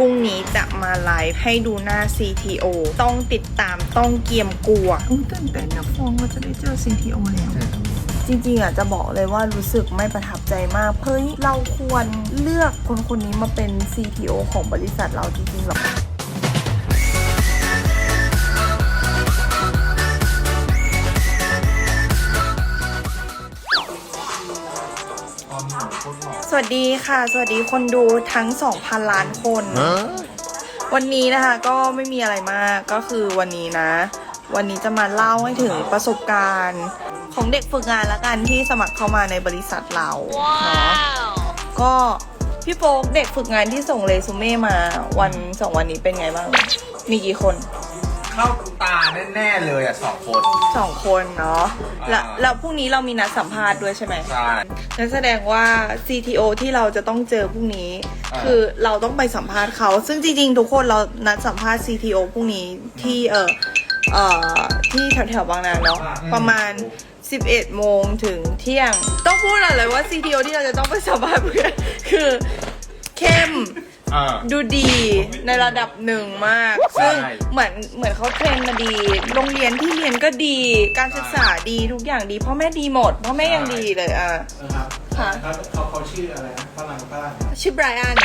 พรุ่งนี้จะมาไลฟ์ให้ดูหน้า CTO ต้องติดตามต้องเกียมกลัวอุ้ยตื่นเต้นนะฟองว่าจะได้เจอ CTO แล้วใช่ครับจริงๆอะจะบอกเลยว่ารู้สึกไม่ประทับใจมาก เฮ้ย เราควรเลือกคนคนนี้มาเป็น CTO ของบริษัทเราจริงๆหรอ วัสดีค่ะ สวัสดีคนดูทั้ง 2,000 ล้านคน วันนี้นะคะก็ไม่มีอะไรมากก็คือวันนี้นะ วันนี้จะมาเล่าให้ถึงประสบการณ์ ของเด็กฝึกงานละกันที่สมัครเข้ามาในบริษัทเราเนาะก็พี่โฟกเด็กฝึกงานที่ส่งเรซูเม่มาวันสองวันนี้เป็นไงบ้าง มีกี่คน เข้าตาแน่ๆเลยอะสองคน สองคนเนาะแล้วอ่า แล้วพรุ่งนี้เรามีนัดสัมภาษณ์ด้วยใช่ไหมใช่ นั่นแสดงว่า CTO ที่เราจะต้องเจอพรุ่งนี้ อ่า คือเราต้องไปสัมภาษณ์เขา ซึ่งจริงๆ ทุกคนเรานัดสัมภาษณ์ CTO พรุ่งนี้ที่เออเอ่อที่แถวๆบางนาเนาะประมาณ 11 โมงถึงเที่ยง ต้องพูดอะไรว่า CTO ที่เราจะต้องไปสัมภาษณ์เพื่อนคือเข้ม อ่า ดูดีในระดับหนึ่งมาก ซึ่งใช่ เหมือนเหมือนเขาเทรนมาดี โรงเรียนที่เรียนก็ดี การศึกษาดีทุกอย่างดี พ่อแม่ดีหมด พ่อแม่ยังดีเลยอะ นะครับค่ะเขาเขาเขาชื่ออะไรนะฝรั่งฝรั่งชื่อไบรอัน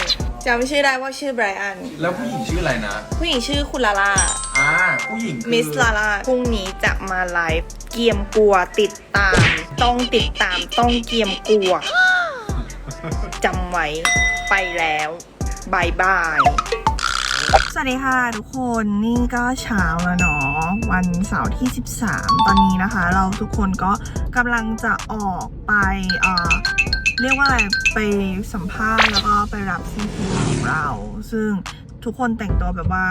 จำชื่อได้ว่าชื่อไบรอัน แล้วผู้หญิงชื่ออะไรนะ ผู้หญิงชื่อคุณลาล่า อ่า ผู้หญิงคือมิสลาล่าพรุ่งนี้จะมาไลฟ์เกียมกลัวติดตาม ต้องติดตามต้องเกียมกลัวจำไว้ไปแล้ว บายบาย สวัสดีค่ะทุกคนนี่ก็เช้าแล้วเนาะวันเสาร์ที่ 13 ตอนนี้นะคะ เราทุกคนก็กำลังจะออกไปเอ่อเรียกว่าอะไรไปสัมภาษณ์แล้วก็ไปรับซีพีของเรา ซึ่งทุกคนแต่งตัวแบบว่า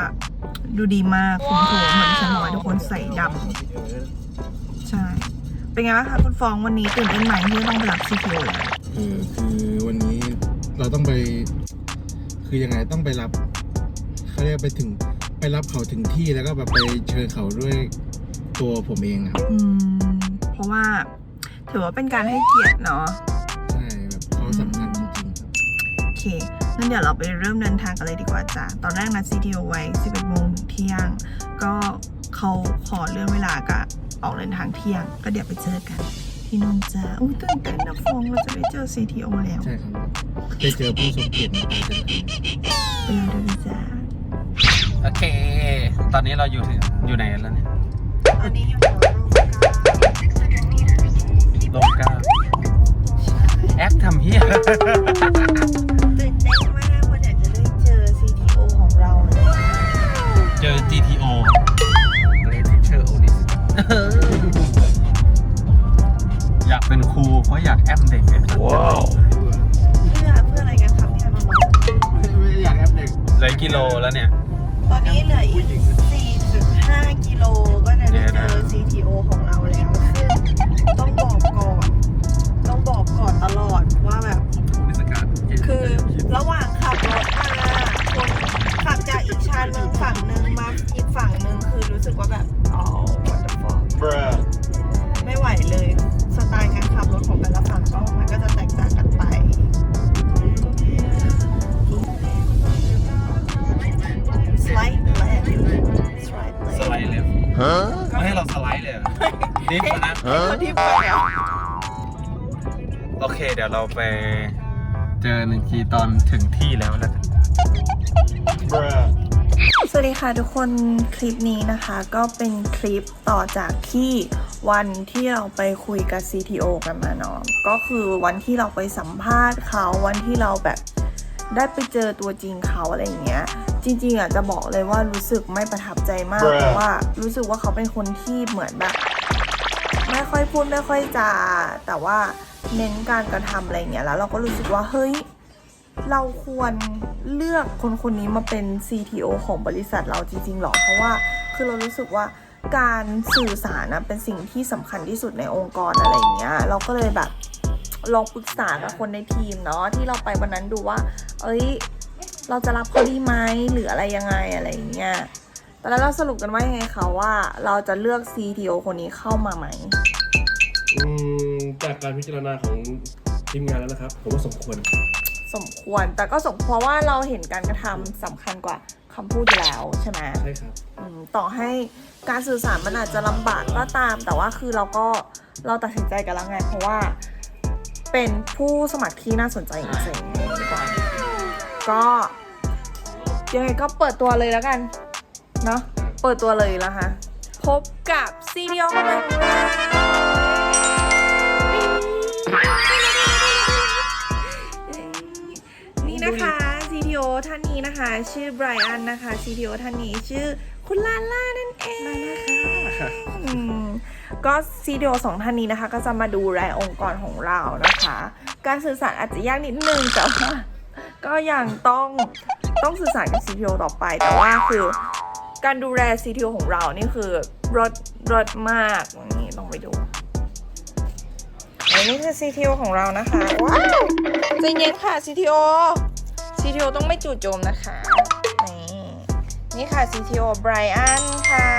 ดูดีมากคุมโถเหมือนฉันเลยทุกคนใส่ดำใช่ เป็นไงบ้างคะคุณฟองวันนี้ตื่นเต้นไหมที่ต้องไปรับซีพีแล้วเออคือวันนี้เราต้องไป คือยังไงต้องไปรับเขาเรียกไปถึงไปรับเขาถึงที่แล้วก็แบบไปเชิญเขาด้วยตัวผมเองอะครับอืมเพราะว่า ถือว่าเป็นการให้เกียรติเนาะใช่แบบเขาสำคัญจริงๆครับโอเคงั้นเดี๋ยวเราไปเริ่มเดินทางกันเลยดีกว่าจ้ะตอนแรกนัด CTO ไว้ 11โมงถึงเที่ยง ก็เขาขอเลื่อนเวลากะออกเดินทางเที่ยง ก็เดี๋ยวไปเจอกัน ที่นู่นจ้าอุ้ยตื่นเต้นนะฟองเราจะได้เจอ CTO แล้วใช่ครับได้เจอผู้ทรงเกียรติในการเดินทางไปรอดูดีจ้าโอเค ตอนนี้เราอยู่ถึงอยู่ไหนแล้วเนี่ยตอนนี้อยู่แถวโรงกาโลกาแอคทำเฮีย เป็นครูเพราะอยากแอมเด็กเนี่ยว้าวเพื่อเพื่ออะไรกันครับเนี่ยน้องๆไม่อยากแอปเด็กเหลยกิโลแล้วเนี่ย ตอนนี้เหลืออีก 4.5 กิโลก็จะได้เจอ CTO ของเราแล้วซึ่งต้องบอกก่อน ต้องบอกก่อนตลอดว่าแบบคือระหว่างขับรถมาคนขับจากอีกชานเมืองฝั่งหนึ่งมาอีกฝั่งหนึ่งคือรู้สึกว่าแบบ อ๋อ what the fuck ไม่ไหวเลย สไตล์การขับรถของแต่ละฝั่งก็มันก็จะแตกต่างกันไป slight left slight สไลด์เลยไม่ให้เราสไลด์เลยดิฟนะคนที่ไปอะโอเคเดี๋ยวเราไปเจอหนึ่งทีตอนถึงที่แล้วแล้วกันสวัสดีค่ะทุกคนคลิปนี้นะคะ ก็เป็นคลิปต่อจากที่ วันที่เราไปคุยกับ CTO กันมาเนาะก็คือวันที่เราไปสัมภาษณ์เขาวันที่เราแบบได้ไปเจอตัวจริงเขาอะไรอย่างเงี้ย จริงๆอะจะบอกเลยว่ารู้สึกไม่ประทับใจมาก เพราะว่ารู้สึกว่าเขาเป็นคนที่เหมือนแบบไม่ค่อยพูดไม่ค่อยจาแต่ว่าเน้นการกระทำอะไรอย่างเงี้ยแล้วเราก็รู้สึกว่าเฮ้ยเราควรเลือกคนคนนี้มาเป็น CTO ของบริษัทเราจริงๆหรอ เพราะว่าคือเรารู้สึกว่า การสื่อสารนะเป็นสิ่งที่สำคัญที่สุดในองค์กรอะไรอย่างเงี้ยเราก็เลยแบบลองปรึกษากับคนในทีมเนาะที่เราไปวันนั้นดูว่า เอ้ย เราจะรับเขาดีไหมหรืออะไรยังไงอะไรอย่างเงี้ยตอนนั้นเราสรุปกันว่ายังไงคะว่าเราจะเลือก CTO คนนี้เข้ามาไหมอืมจากการพิจารณาของทีมงานแล้วนะครับ ผมว่าสมควรสสมควรแต่ก็สมเพราะว่าเราเห็นการกระทำสำคัญกว่า คำพูดอยู่แล้วใช่ไหมใช่ครับอืมต่อให้การสื่อสารมันอาจจะลำบากก็ตาม แต่ว่าคือเราก็เราตัดสินใจกันแล้วไง เพราะว่าเป็นผู้สมัครที่น่าสนใจจริงๆดีกว่าก็ยังไงก็เปิดตัวเลยแล้วกัน เนาะเปิดตัวเลยแล้วค่ะพบกับซีเดียของเรา ท่านนี้นะคะ ชื่อไบรอันนะคะ CTO ท่านนี้ชื่อคุณลาล่านั่นเองนะคะอืมก็ CTO สองท่านนี้นะคะ ก็จะมาดูแลองค์กรของเรานะคะ การสื่อสารอาจจะยากนิดนึงแต่ว่าก็ยังต้องต้องสื่อสารกับ CTO ต่อไป แต่ว่าคือการดูแล CTO ของเรานี่คือรถรถมากนี่ต้องไปดูอันนี้คือ CTO ของเรานะคะ ว้าวใจเย็นค่ะ CTO CTO ต้องไม่จู่โจมนะคะ นี่นี่ค่ะ CTO Brian ค่ะ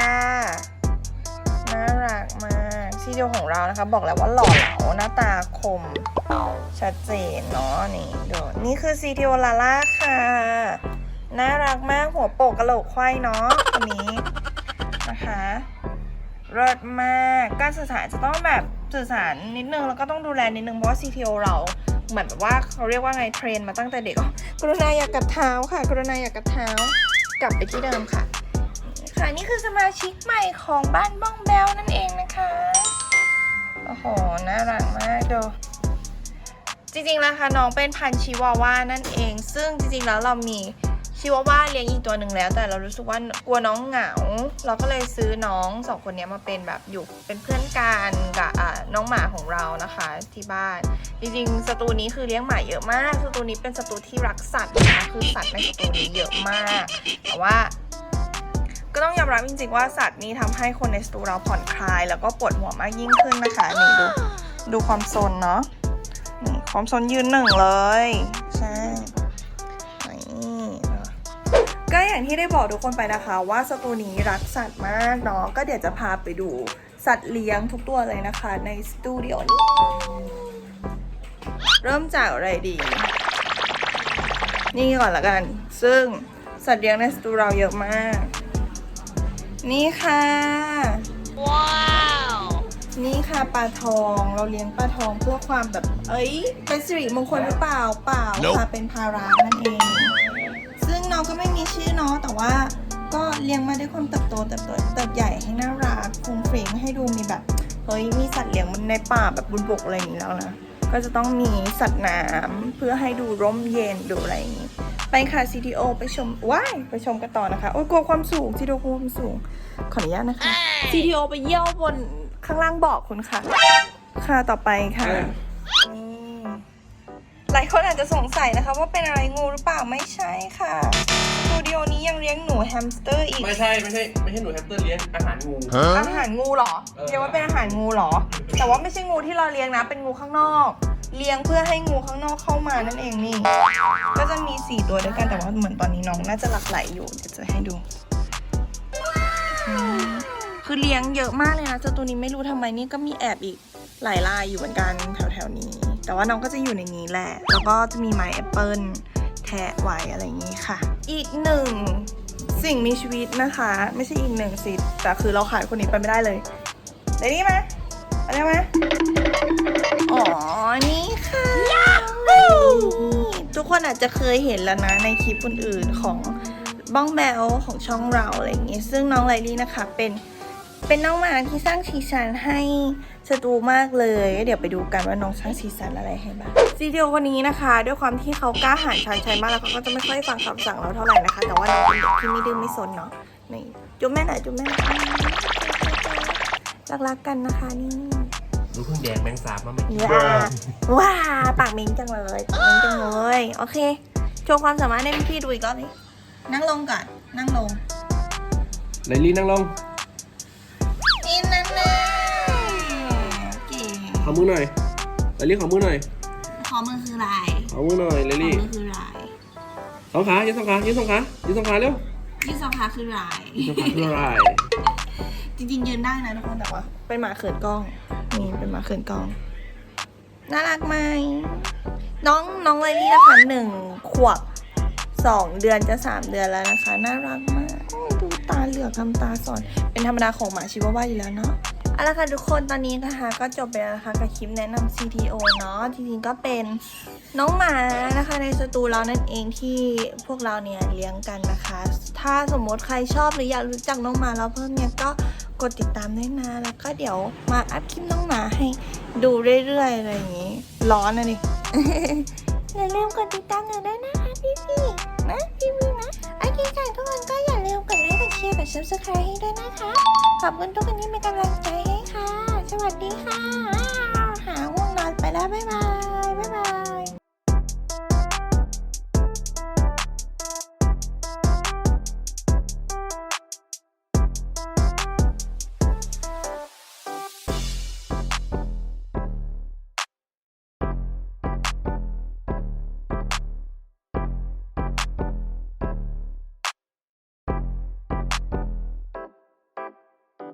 น่ารักมาก CTO ของเรานะคะ บอกแล้วว่าหล่อเหลาหน้าตาคม ชัดเจนเนาะนี่ดูนี่คือ CTO ลาล่าค่ะ น่ารักมากหัวโปกกระโหลกไขว้เนาะคนนี้นะคะเลิศมาก การสื่อสารจะต้องแบบสื่อสารนิดนึง แล้วก็ต้องดูแลนิดนึง เพราะว่า CTO เรา เหมือนแบบว่าเขาเรียกว่าไงเทรนมาตั้งแต่เด็กอ๋อกรุณาอย่ากัดเท้าค่ะ กรุณาอย่ากัดเท้า กลับไปที่เดิมค่ะ ค่ะนี่คือสมาชิกใหม่ของบ้านบ้องแบลนั่นเองนะคะ โอ้โห น่ารักมากดูจริงๆแล้วค่ะน้องเป็นพันชิวาว่านั่นเอง ซึ่งจริงๆแล้วเรามี ชิวาว่าเลี้ยงอีกตัวหนึ่งแล้ว แต่เรารู้สึกว่ากลัวน้องเหงา เราก็เลยซื้อน้องสองคนเนี้ยมาเป็นแบบอยู่เป็นเพื่อนกันกับอ่าน้องหมาของเรานะคะ ที่บ้าน จริงๆสตูนี้คือเลี้ยงหมาเยอะมากสตูนี้เป็นสตูที่รักสัตว์นะคะคือสัตว์ในสตูนี้เยอะมาก แต่ว่าก็ต้องยอมรับจริงๆว่าสัตว์นี้ทำให้คนในสตูเราผ่อนคลาย แล้วก็ปวดหัวมากยิ่งขึ้นนะคะนี่ดูดูความโซนเนาะนี่ความโซนยืนหนึ่งเลย ใช่ อย่างที่ได้บอกทุกคนไปนะคะว่าสตูนี้รักสัตว์มากเนาะก็เดี๋ยวจะพาไปดูสัตว์เลี้ยงทุกตัวเลยนะคะ ในสตูดิโอนี้เริ่มจากอะไรดี นี่ก่อนละกัน ซึ่งสัตว์เลี้ยงในสตูเราเยอะมาก นี่ค่ะ ว้าว นี่ค่ะปลาทองเราเลี้ยงปลาทองเพื่อความแบบ เอ้ย เป็นสิริมงคลหรือเปล่าเปล่าค่ะเป็นภาระนั่นเองซึ่ง น้องก็ไม่มีชื่อเนาะแต่ว่าก็เลี้ยงมาด้วยความเติบโตเติบโตเติบใหญ่ให้น่ารักฟุ้งฟริ้งให้ดูมีแบบเฮ้ยมีสัตว์เลี้ยงมันในป่าแบบบนบกอะไรอย่างนี้แล้วนะก็จะต้องมีสัตว์น้ำเพื่อให้ดูร่มเย็นดูอะไรอย่างนี้ไปค่ะ CTO ไปชมว้ายไปชมกันต่อนะคะโอ้ยกลัวความสูง CTO กลัวความสูง ขออนุญาตนะคะ CTO ไปเยี่ยวบนข้างล่างเบอกคุณค่ะ ค่ะต่อไปค่ะนี่ หลายคนอาจจะสงสัยนะคะ ว่าเป็นอะไรงูหรือเปล่าไม่ใช่ค่ะสตูดิโอนี้ยังเลี้ยงหนูแฮมสเตอร์อีก ไม่ใช่ไม่ใช่ไม่ใช่หนูแฮมสเตอร์เลี้ยงอาหารงู อาหารงูเหรอเออ เรียกว่าเป็นอาหารงูเหรอ แต่ว่าไม่ใช่งูที่เราเลี้ยงนะ เป็นงูข้างนอก เลี้ยงเพื่อให้งูข้างนอกเข้ามานั่นเองนี่ ก็จะมีสี่ตัวด้วยกันแต่ว่าเหมือนตอนนี้น้องน่าจะหลักไหลอยู่เดี๋ยวจะให้ดูอืมคือเลี้ยงเยอะมากเลยนะเจ้าตัวนี้ไม่รู้ทำไมนี่ก็มีแอบอีกหลายลายอยู่เหมือนกันแถวๆนี้ แต่ว่าน้องก็จะอยู่ในนี้แหละ แล้วก็จะมีไม้แอปเปิลแทะไว้อะไรอย่างนี้ค่ะ อีกหนึ่งสิ่งมีชีวิตนะคะ ไม่ใช่อีกหนึ่งสิแต่คือเราขาดคนนี้ไปไม่ได้เลยเดนี่มาอะไรมาอ๋อ นี่ค่ะทุกคนอาจจะเคยเห็นแล้วนะในคลิปคนอื่นของบ้องแบลของช่องเราอะไรอย่างงี้ ซึ่งน้องไลลี่นะคะเป็น เป็นน้องหมาที่สร้างสีสันให้สตูมากเลย เดี๋ยวไปดูกันว่าน้องสร้างสีสันอะไรให้บ้างซีเดียวคนนี้นะคะ ด้วยความที่เขากล้าหาญชาญชัยมากแล้วเขาก็จะไม่ค่อยฟังคำสั่งเราเท่าไหร่นะคะ แต่ว่าน้องเป็นเด็กที่ไม่ดื้อไม่สนเนาะนี่จุ๊บแม่หน่อยจุ๊บแม่หน่อยรักๆกันนะคะนี่ดูเพิ่งแดงแมงสาบมาไม่ว้าว้าปากเหมิงจังเลยปากเหมิงจังเลยโอเคโชว์ความสามารถให้พี่ๆดูอีกรอบนี้นั่งลงก่อนนั่งลงไลลี่นั่งลง อมือหน่อยไลลี่ขอมือหน่อย ขอมือคืออะไรขอมือหน่อยไลขอลี่มือคืออะไรสองขายืนสองขายืนสองขายืนสองขาเร็วยืดสองขาคืออะไรยืนสองขาคืออะไรจริงๆยืนได้นะทุกคนแต่ว่าเป็นหมาเขินกล้องนี่เป็นหมาเขินกล้องน่ารักไหมน้องน้องไลลี่นะคะหนึ่งขวบสองเดือนจะสามเดือนแล้วนะคะ น่ารักมากโอ้ยดูตาเหลือกทำตาสอน เป็นธรรมดาของหมาชิวาว่าอยู่แล้วเนาะ เอาละค่ะทุกคนตอนนี้นะคะ ก็จบไปแล้วนะคะกับคลิปแนะนำ CTO เนาะจริงๆก็เป็นน้องหมานะคะในสตูเรานั่นเองที่พวกเราเนี่ยเลี้ยงกันนะคะ ถ้าสมมติใครชอบหรืออยากรู้จักน้องหมาเราเพิ่มเนี่ยก็กดติดตามด้วยนะแล้วก็เดี๋ยวมาอัพคลิปน้องหมาให้ดูเรื่อยๆอะไรอย่างนี้ ร้อนนะดิอย่าลืมกดติดตามหนูด้วยนะคะพี่พี่ๆนะพี่พี่ๆนะโอเคค่ะทุกคนก็อย่าลืมกดไลค์ กดแชร์กด subscribe ให้ด้วยนะคะ ขอบคุณทุกคนที่เป็นกำลังใจให้ค่ะ สวัสดีค่ะ หาห่วงนอนไปแล้ว บ๊ายบาย บ๊ายบาย